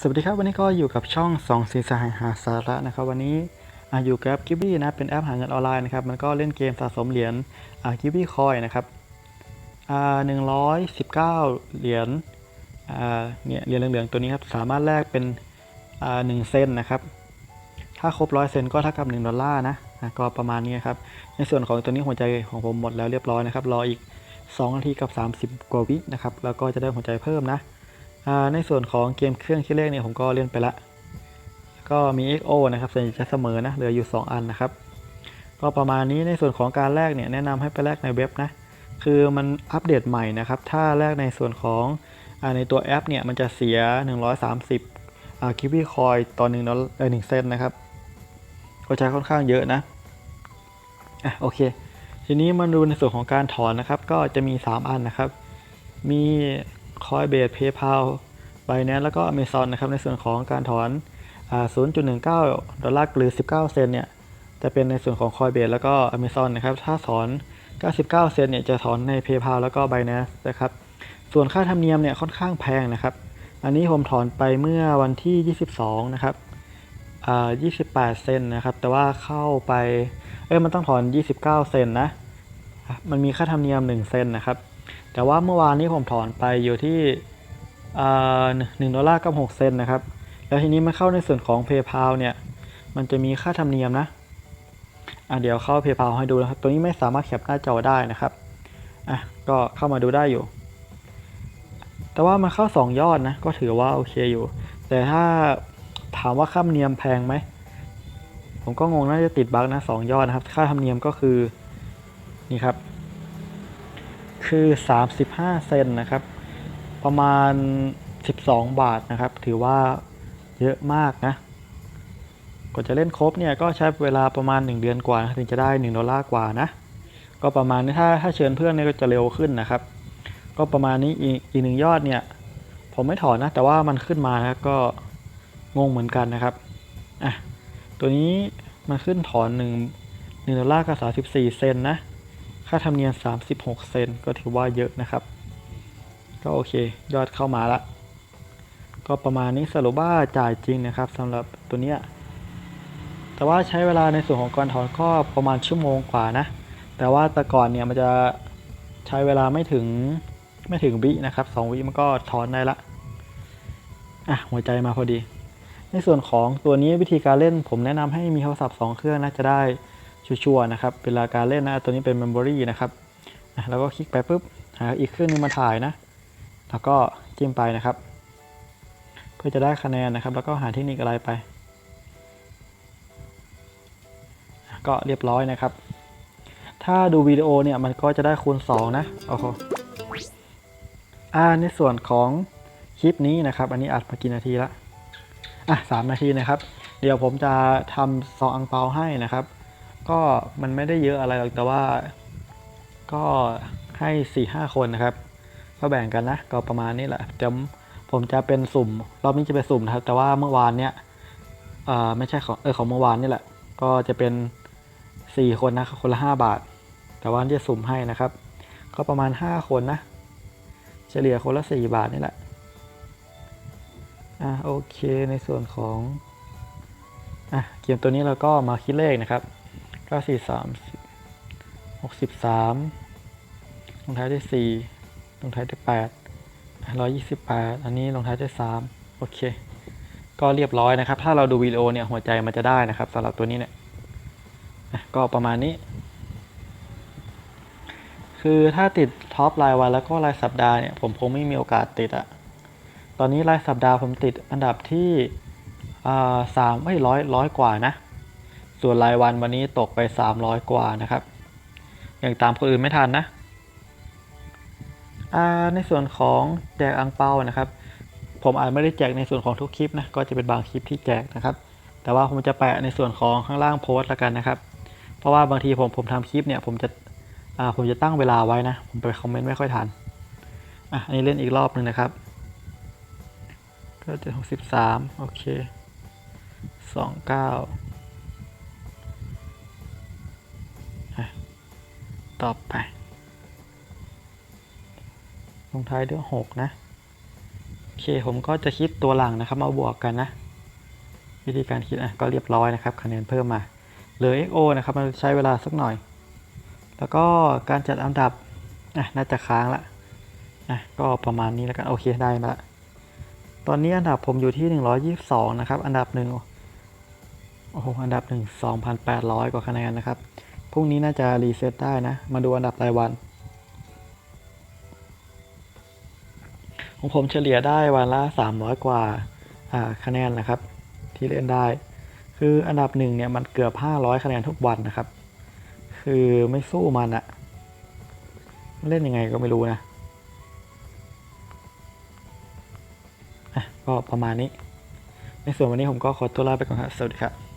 สวัสดีครับวันนี้ก็อยู่กับช่องสองสีสหายหาสาระนะครับวันนี้อยู่กับกิบบี้นะเป็นแอปหาเงินออนไลน์นะครับมันก็เล่นเกมสะสมเหรียญกิบบี้คอยนะครับหนึ่งร้อยสิบเก้าเหรียญเนี่ยเหรียญเหลืองๆตัวนี้ครับสามารถแลกเป็นหนึ่งเซนนะครับถ้าครบร้อยเซนก็เท่ากับ1ดอลลาร์นะก็ประมาณนี้ครับในส่วนของตัวนี้หัวใจของผมหมดแล้วเรียบร้อยนะครับรออีก2นาทีกับ30กว่าวินะครับแล้วก็จะได้หัวใจเพิ่มนะ ในส่วนของเกมเครื่องคิดเลขเนี่ยผมก็เล่นไปละก็มี XO นะครับส่วนใหญ่จะเสมอนะเหลืออยู่ 2 อันนะครับ ก็ประมาณนี้ในส่วนของการแลกเนี่ยแนะนำให้ไปแลกในเว็บนะคือมันอัปเดตใหม่นะครับ ถ้าแลกในส่วนของอในตัวแอปเนี่ยมันจะเสีย 130อ่าคิวี่คอยต่อ1ดอลเออ1เซนนะครับ ก็ใช้ค่อนข้างเยอะนะอะโอเค ทีนี้มาดูในส่วนของการถอนนะครับ ก็จะมี 3 อันนะครับ มี คอยเบสเพย์พา b บ n น n c e แล้วก็ Amazon นะครับในส่วนของการถอน 0.19 ดอลลาร์หรือ 19 เซนเนี่ยจะเป็นในส่วนของ Coinbase แล้วก็ Amazon นะครับถ้าถอน 99 เซนเนี่ยจะถอนใน PayPal แล้วก็ Binance นะครับส่วนค่าธรรมเนียมเนี่ยค่อนข้างแพงนะครับ อันนี้ผมถอนไปเมื่อวันที่ 22 นะครับ28 เซนนะครับ แต่ว่าเข้าไป เอ้ย มันต้องถอน 29 เซนนะ มันมีค่าธรรมเนียม 1 เซนนะครับ แต่ว่าเมื่อวานนี้ผมถอนไปอยู่ที่หนึ่งดอลลาร์กับ6เซนต์นะครับ แล้วทีนี้มาเข้าในส่วนของ PayPal เนี่ย มันจะมีค่าธรรมเนียมนะอะเดี๋ยวเข้า PayPal ให้ดูนะครับ ตัวนี้ไม่สามารถแคปหน้าจอได้นะครับ อะ ก็เข้ามาดูได้อยู่ แต่ว่ามันเข้า 2 ยอดนะ ก็ถือว่าโอเคอยู่ แต่ถ้าถามว่าค่าธรรมเนียมแพงไหม ผมก็งงน่าจะติดบั๊กนะสองยอดนะครับ ค่าธรรมเนียมก็คือ นี่ครับ คือ 35 เซนนะครับ ประมาณ 12 บาทนะครับ ถือว่าเยอะมากนะกว่าจะเล่นครบเนี่ยก็ใช้เวลาประมาณ 1 เดือนกว่านะถึงจะได้ 1 ดอลลาร์กว่านะ ก็ประมาณนี้ถ้าถ้าเชิญเพื่อนเนี่ยก็จะเร็วขึ้นนะครับ ก็ประมาณนี้อีกอีกหนึ่งยอดเนี่ย ผมไม่ถอนนะ แต่ว่ามันขึ้นมานะก็งงเหมือนกันนะครับอะตัวนี้มันขึ้นถอน1 1ดอลลาร์กับ34 เซนนะ ค่าธรรมเนียม 36 เซนก็ถือว่าเยอะนะครับ ก็โอเค ยอดเข้ามาละก็ประมาณนี้สรุปว่าจ่ายจริงนะครับสำหรับตัวเนี้ยแต่ว่าใช้เวลาในส่วนของการถอนก็ประมาณชั่วโมงกว่านะ แต่ว่าแต่ก่อนเนี่ยมันจะใช้เวลาไม่ถึงไม่ถึงวินะครับสองวิมันก็ถอนได้ละอะหัวใจมาพอดี ในส่วนของตัวนี้วิธีการเล่นผมแนะนำให้มีโทรศัพท์2เครื่องนะจะได้ ชัวร์ๆนะครับ เวลาการเล่นนะตัวนี้เป็น Memory นะครับแล้วก็คลิกไปปุ๊บหาอีกเครื่องนึงมาถ่ายนะ แล้วก็จิ้มไปนะครับ เพื่อจะได้คะแนนนะครับ แล้วก็หาเทคนิคอะไรไป ก็เรียบร้อยนะครับ ถ้าดูวิดีโอเนี่ยมันก็จะได้คูณ 2 นะโอ้โหอ่าในส่วนของคลิปนี้นะครับ อันนี้อัดมากี่นาทีละอะสามนาทีนะครับ เดี๋ยวผมจะทำซองอังเปาให้นะครับ ก็มันไม่ได้เยอะอะไรหรอกแต่ว่า ก็ให้4ี่ห้าคนนะครับ ก็แบ่งกันนะ ก็ประมาณนี้แหละเดี๋ยวผมจะเป็นสุ่ม รอบนี้จะเป็นสุ่มนะครับ แต่ว่าเมื่อวานเนี้ยเออไม่ใช่ของเออของเมื่อวานนี่แหละ ก็จะเป็น 4 คนนะคนละ 5 บาท แต่ว่าจะสุ่มให้นะครับ ก็ประมาณ 5 คนนะ เฉลี่ยคนละ 4 บาทนี่แหละอะโอเคในส่วนของอะเกมตัวนี้เราก็มาคิดเลขนะครับ 9 4 3 63ลงท้ายด้วย4ลงท้ายด้วย8 128อันนี้ลงท้ายด้วย3โอเค ก็เรียบร้อยนะครับ ถ้าเราดูวิดีโอเนี่ยหัวใจมันจะได้นะครับสำหรับตัวนี้เนี่ยก็ประมาณนี้ คือถ้าติดท็อปรายวันแล้วก็รายสัปดาห์เนี่ยผมคงไม่มีโอกาสติดอะตอนนี้รายสัปดาห์ผมติดอันดับที่สามไม่ร้อยร้อยกว่านะ ส่วนรายวันวันนี้ตกไป 300 กว่านะครับ อย่างตามคนอื่นไม่ทันนะอ่าในส่วนของแจกอังเปานะครับ ผมอาจไม่ได้แจกในส่วนของทุกคลิปนะ ก็จะเป็นบางคลิปที่แจกนะครับ แต่ว่าผมจะแปะในส่วนของข้างล่างโพสต์ละกันนะครับ เพราะว่าบางทีผมผมทำคลิปเนี่ยผมจะอ่าผมจะตั้งเวลาไว้นะ ผมไปคอมเมนต์ไม่ค่อยทัน อะ อันนี้เล่นอีกรอบหนึ่งนะครับ ก็จะหกสิบสามโอเคสองเก้า ต่อไป ลงท้ายด้วยหกนะ โอเค ผมก็จะคิดตัวหลังนะครับ มาบวกกันนะ วิธีการคิดอะก็เรียบร้อยนะครับ คะแนนเพิ่มมาเหลือ XO นะครับ มันใช้เวลาสักหน่อย แล้วก็การจัดอันดับอะน่าจะค้างละอะก็ประมาณนี้แล้วกัน โอเค ได้มาละตอนนี้อันดับผมอยู่ที่ 122 นะครับ อันดับหนึ่งโอ้โห อันดับหนึ่ง2,800 กว่าคะแนนนะครับ พรุ่งนี้น่าจะรีเซ็ตได้นะ มาดูอันดับรายวัน ของผมเฉลี่ยได้วันละ 300 กว่าคะแนนนะครับ ที่เล่นได้ คืออันดับหนึ่งเนี่ยมันเกือบ 500 คะแนนทุกวันนะครับ คือไม่สู้มันอะเล่นยังไงก็ไม่รู้นะะก็ประมาณนี้ ในส่วนวันนี้ผมก็ขอตัวลาไปก่อนครับ สวัสดีครับ